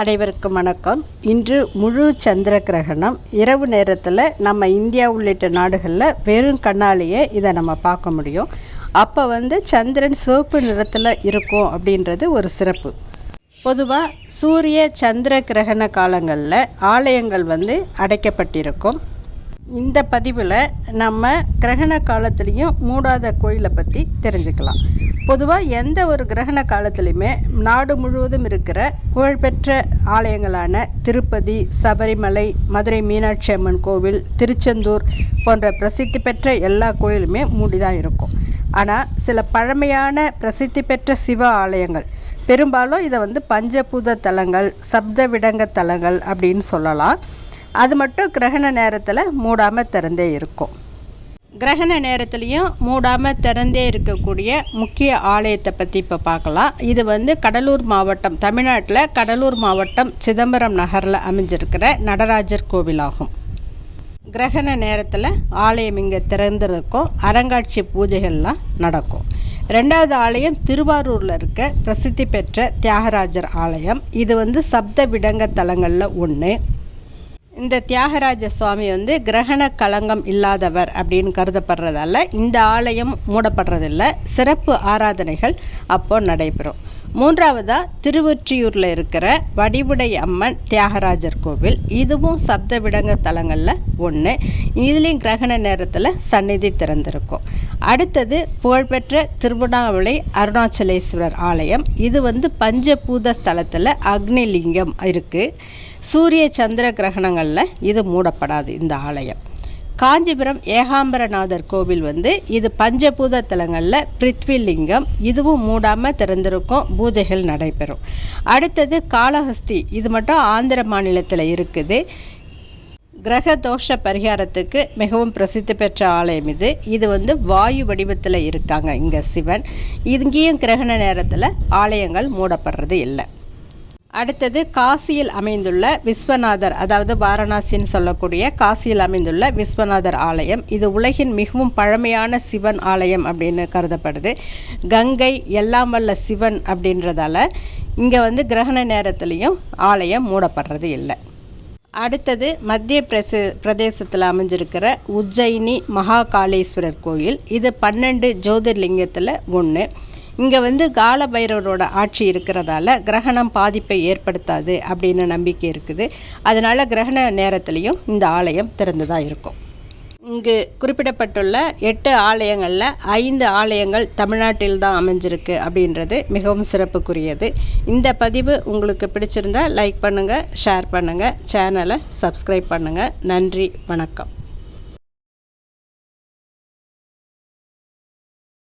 அனைவருக்கும் வணக்கம். இன்று முழு சந்திர கிரகணம் இரவு நேரத்தில் நம்ம இந்தியா உள்ளிட்ட நாடுகளில் வெறும் கண்ணாலேயே இதை நம்ம பார்க்க முடியும். அப்போ வந்து சந்திரன் சிவப்பு நிறத்தில் இருக்கும் அப்படின்றது ஒரு சிறப்பு. பொதுவாக சூரிய சந்திர கிரகண காலங்களில் ஆலயங்கள் வந்து அடைக்கப்பட்டிருக்கும். இந்த பதிவில் நம்ம கிரகண காலத்துலேயும் மூடாத கோயிலை பற்றி தெரிஞ்சுக்கலாம். பொதுவாக எந்த ஒரு கிரகண காலத்துலேயுமே நாடு முழுவதும் இருக்கிற புகழ்பெற்ற ஆலயங்களான திருப்பதி சபரிமலை மதுரை மீனாட்சி அம்மன் கோவில் திருச்செந்தூர் போன்ற பிரசித்தி பெற்ற எல்லா கோயிலுமே மூடி தான் இருக்கும். ஆனால் சில பழமையான பிரசித்தி பெற்ற சிவ ஆலயங்கள் பெரும்பாலும் இதை வந்து பஞ்சபூத தலங்கள் சப்த விடங்க தலங்கள் அப்படின்னு சொல்லலாம். அது மட்டும் கிரகண நேரத்தில் மூடாமல் திறந்தே இருக்கும். கிரகண நேரத்துலையும் மூடாமல் திறந்தே இருக்கக்கூடிய முக்கிய ஆலயத்தை பற்றி இப்போ பார்க்கலாம் இது வந்து கடலூர் மாவட்டம் தமிழ்நாட்டில் கடலூர் மாவட்டம் சிதம்பரம் நகரில் அமைஞ்சிருக்கிற நடராஜர் கோவிலாகும். கிரகண நேரத்தில் ஆலயம் இங்கே திறந்திருக்கும். அரங்காட்சி பூஜைகள்லாம் நடக்கும். ரெண்டாவது ஆலயம் திருவாரூரில் இருக்க பிரசித்தி பெற்ற தியாகராஜர் ஆலயம். இது வந்து சப்த விடங்க தலங்களில் ஒன்று இந்த தியாகராஜ சுவாமி வந்து கிரகண களங்கம் இல்லாதவர் அப்படின்னு கருதப்படுறதால இந்த ஆலயம் மூடப்படுறதில்ல. சிறப்பு ஆராதனைகள் அப்போ நடைபெறும். மூன்றாவதாக திருவொற்றியூரில் இருக்கிற வடிவுடை அம்மன் தியாகராஜர் கோவில். இதுவும் சப்த விடங்க தலங்களில் ஒன்று இதுலேயும் கிரகண நேரத்தில் சந்நிதி திறந்திருக்கும். அடுத்தது புகழ்பெற்ற திருவண்ணாமலை அருணாச்சலேஸ்வரர் ஆலயம். இது வந்து பஞ்சபூத ஸ்தலத்தில் அக்னிலிங்கம் இருக்குது சூரிய சந்திர கிரகணங்களில் இது மூடப்படாது இந்த ஆலயம். காஞ்சிபுரம் ஏகாம்பரநாதர் கோவில் வந்து இது பஞ்சபூத தலங்களில் பிருத்விலிங்கம் இதுவும் மூடாமல் திறந்திருக்கும் பூஜைகள் நடைபெறும். அடுத்தது காளஹஸ்தி இது மட்டும் ஆந்திர மாநிலத்தில் இருக்குது. கிரக தோஷ பரிகாரத்துக்கு மிகவும் பிரசித்தி பெற்ற ஆலயம் இது. இது வந்து வாயு வடிவத்தில் இருக்காங்க இங்கே சிவன். இங்கேயும் கிரகண நேரத்தில் ஆலயங்கள் மூடப்படுறது இல்லை. அடுத்தது காசியில் அமைந்துள்ள விஸ்வநாதர் அதாவது வாரணாசின்னு சொல்லக்கூடிய காசியில் அமைந்துள்ள விஸ்வநாதர் ஆலயம். இது உலகின் மிகவும் பழமையான சிவன் ஆலயம் அப்படின்னு கருதப்படுது. கங்கை எல்லாம் வல்ல சிவன் அப்படின்றதால இங்கே வந்து கிரகண நேரத்துலேயும் ஆலயம் மூடப்படுறது இல்லை. அடுத்தது மத்திய பிரசே பிரதேசத்தில் அமைஞ்சிருக்கிற உஜ்ஜயினி மகாகாளேஸ்வரர் கோயில். இது பன்னெண்டு ஜோதிர்லிங்கத்தில் ஒன்று இங்கே வந்து கால பைரவரோட ஆட்சி இருக்கிறதால கிரகணம் பாதிப்பை ஏற்படுத்தாது அப்படின்னு நம்பிக்கை இருக்குது. அதனால் கிரகண நேரத்துலேயும் இந்த ஆலயம் திறந்து தான் இருக்கும். இங்கு குறிப்பிடப்பட்டுள்ள எட்டு ஆலயங்களில் ஐந்து ஆலயங்கள் தமிழ்நாட்டில் தான் அமைஞ்சிருக்கு அப்படின்றது மிகவும் சிறப்புக்குரியது. இந்த பதிவு உங்களுக்கு பிடிச்சிருந்தால் லைக் பண்ணுங்கள் ஷேர் பண்ணுங்கள் சேனலை சப்ஸ்கிரைப் பண்ணுங்கள் நன்றி வணக்கம்.